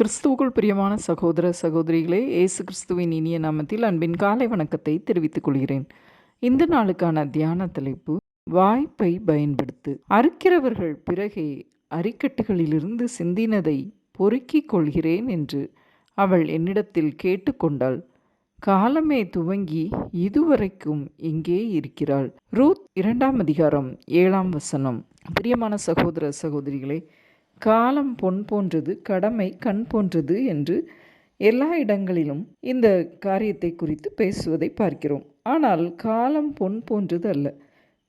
கிறிஸ்துவுக்குள் பிரியமான சகோதர சகோதரிகளே இயேசு கிறிஸ்துவின் இனிய நாமத்தில் அன்பின் காலை வணக்கத்தை தெரிவித்துக் கொள்கிறேன். இந்த நாளுக்கான தியான தலைப்பு வாய்ப்பை பயன்படுத்து. அறுக்கிறவர்கள் பிறகே அரிக்கட்டுகளிலிருந்து சிந்தினதை பொறுக்கிக் கொள்கிறேன் என்று அவள் என்னிடத்தில் கேட்டுக்கொண்டாள். காலமே துவங்கி இதுவரைக்கும் இங்கே இருக்கிறாள். ரூத் இரண்டாம் அதிகாரம் ஏழாம் வசனம். பிரியமான சகோதர சகோதரிகளே காலம் பொன் போன்றது கடமை கண் போன்றது என்று எல்லா இடங்களிலும் இந்த காரியத்தை குறித்து பேசுவதை பார்க்கிறோம். ஆனால் காலம் பொன் போன்றது அல்ல.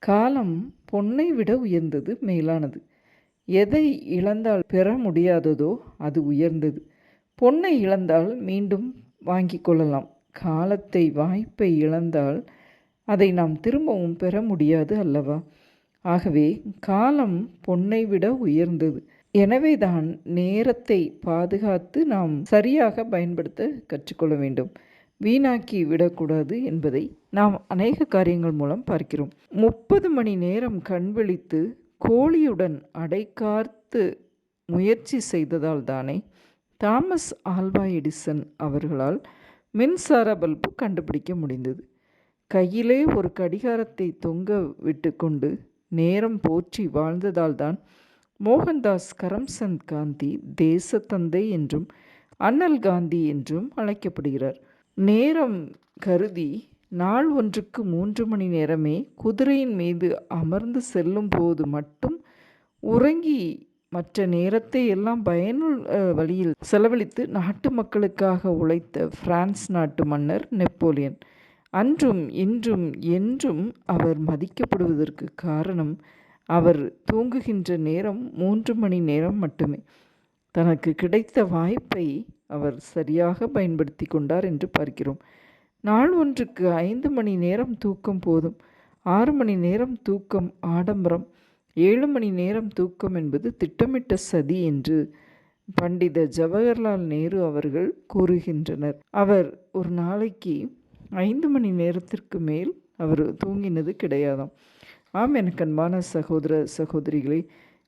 காலம் பொன்னை விட உயர்ந்தது மேலானது. எதை இழந்தால் பெற முடியாததோ அது உயர்ந்தது. பொன்னை இழந்தால் மீண்டும் வாங்கி கொள்ளலாம். காலத்தை வாய்ப்பை இழந்தால் அதை நாம் திரும்பவும் பெற முடியாது அல்லவா? ஆகவே காலம் பொன்னை விட உயர்ந்தது. எனவேதான் நேரத்தை பாதுகாத்து நாம் சரியாக பயன்படுத்த கற்றுக்கொள்ள வேண்டும். வீணாக்கி விடக்கூடாது என்பதை நாம் அநேக காரியங்கள் மூலம் பார்க்கிறோம். முப்பது மணி நேரம் கண் விழித்து கோழியுடன் அடைக்கார்த்து முயற்சி செய்ததால் தானே தாமஸ் ஆல்வா எடிசன் அவர்களால் மின்சார பல்பு கண்டுபிடிக்க முடிந்தது. கையிலே ஒரு கடிகாரத்தை தொங்க விட்டு கொண்டு நேரம் போற்றி வாழ்ந்ததால் தான் மோகன்தாஸ் கரம்சந்த் காந்தி தேசத்தந்தை என்றும் அண்ணல் காந்தி என்றும் அழைக்கப்படுகிறார். நேரம் கருதி நாள் ஒன்றுக்கு மூன்று மணி நேரமே குதிரையின் மீது அமர்ந்து செல்லும் போது மட்டும் உறங்கி மற்ற நேரத்தை எல்லாம் பயனுள்ள வழியில் செலவழித்து நாட்டு மக்களுக்காக உழைத்த பிரான்ஸ் நாட்டு மன்னர் நெப்போலியன். அன்றும் இன்றும் என்றும் அவர் மதிக்கப்படுவதற்கு காரணம் அவர் தூங்குகின்ற நேரம் மூன்று மணி நேரம் மட்டுமே. தனக்கு கிடைத்த வாய்ப்பை அவர் சரியாக பயன்படுத்தி கொண்டார் என்று பார்க்கிறோம். நாள் ஒன்றுக்கு ஐந்து மணி நேரம் தூக்கம் போதும். ஆறு மணி நேரம் தூக்கம் ஆடம்பரம். ஏழு மணி நேரம் தூக்கம் என்பது திட்டமிட்ட சதி என்று பண்டித ஜவஹர்லால் நேரு அவர்கள் கூறுகின்றனர். அவர் ஒரு நாளைக்கு ஐந்து மணி நேரத்திற்கு மேல் அவர் தூங்கினது கிடையாதாம். ஆம் எனக்கு அன்பான சகோதர சகோதரிகளே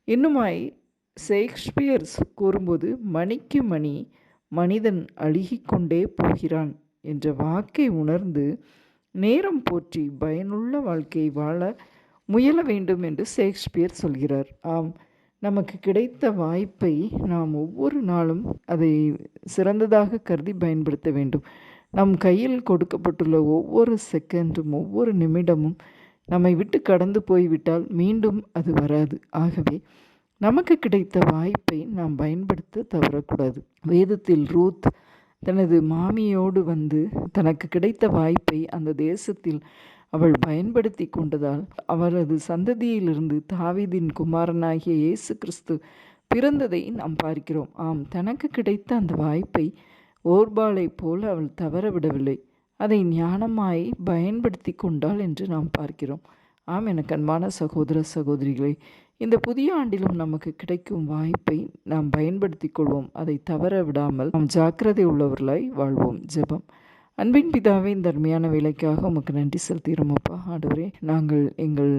இன்னுமாய் ஷேக்ஸ்பியர்ஸ் கூறும்போது மணிக்கு மணி மனிதன் அழுகிக்கொண்டே போகிறான் என்ற வாக்கை உணர்ந்து நேரம் போற்றி பயனுள்ள வாழ்க்கையை வாழ முயல வேண்டும் என்று ஷேக்ஸ்பியர் சொல்கிறார். ஆம் நமக்கு கிடைத்த வாய்ப்பை நாம் ஒவ்வொரு நாளும் அதை சிறந்ததாக கருதி பயன்படுத்த வேண்டும். நம் கையில் கொடுக்கப்பட்டுள்ள ஒவ்வொரு செகண்டும் ஒவ்வொரு நிமிடமும் நம்மை விட்டு கடந்து போய்விட்டால் மீண்டும் அது வராது. ஆகவே நமக்கு கிடைத்த வாய்ப்பை நாம் பயன்படுத்த தவறக்கூடாது. வேதத்தில் ரூத் தனது மாமியோடு வந்து தனக்கு கிடைத்த வாய்ப்பை அந்த தேசத்தில் அவள் பயன்படுத்தி கொண்டதால் அவரது சந்ததியிலிருந்து தாவிதின் குமாரனாகிய இயேசு கிறிஸ்து பிறந்ததை நாம் பார்க்கிறோம். ஆம் தனக்கு கிடைத்த அந்த வாய்ப்பை ஓர்பாலை போல அவள் தவற விடவில்லை அதை ஞானமாய் பயன்படுத்தி கொண்டாள் என்று நாம் பார்க்கிறோம். ஆம் எனக்கு அன்பான சகோதர சகோதரிகளே இந்த புதிய ஆண்டிலும் நமக்கு கிடைக்கும் வாய்ப்பை நாம் பயன்படுத்தி கொள்வோம். அதை தவற விடாமல் நாம் ஜாக்கிரதை உள்ளவர்களாய் வாழ்வோம். ஜெபம். அன்பின் பிதாவே இந்த அருமையான வேலைக்காக உமக்கு நன்றி செலுத்துகிறோம் அப்பா. ஆண்டவரே நாங்கள் எங்கள்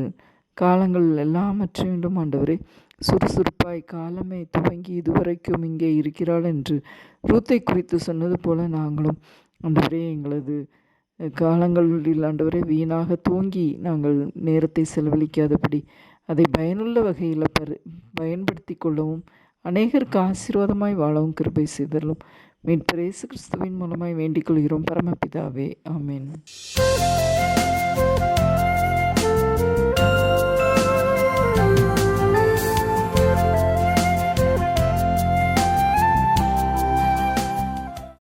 காலங்கள் எல்லாமற்றையும் ஆண்டவரே சுறுசுறுப்பாய் காலமே துவங்கி இதுவரைக்கும் இங்கே இருக்கிறாள் என்று ரூத்தை குறித்து சொன்னது போல நாங்களும் ஆண்டவரே எங்களது காலங்களில் ஆண்டவரே வீணாக தூங்கி நாங்கள் நேரத்தை செலவழிக்காதபடி அதை பயனுள்ள வகையில் பரு பயன்படுத்தி கொள்ளவும் அநேகருக்கு ஆசீர்வாதமாய் வாழவும் கிருபை செய்தலும் மீட்பரேசு கிறிஸ்துவின் மூலமாய் வேண்டிக் கொள்கிறோம். பரமபிதாவே ஆமேன்.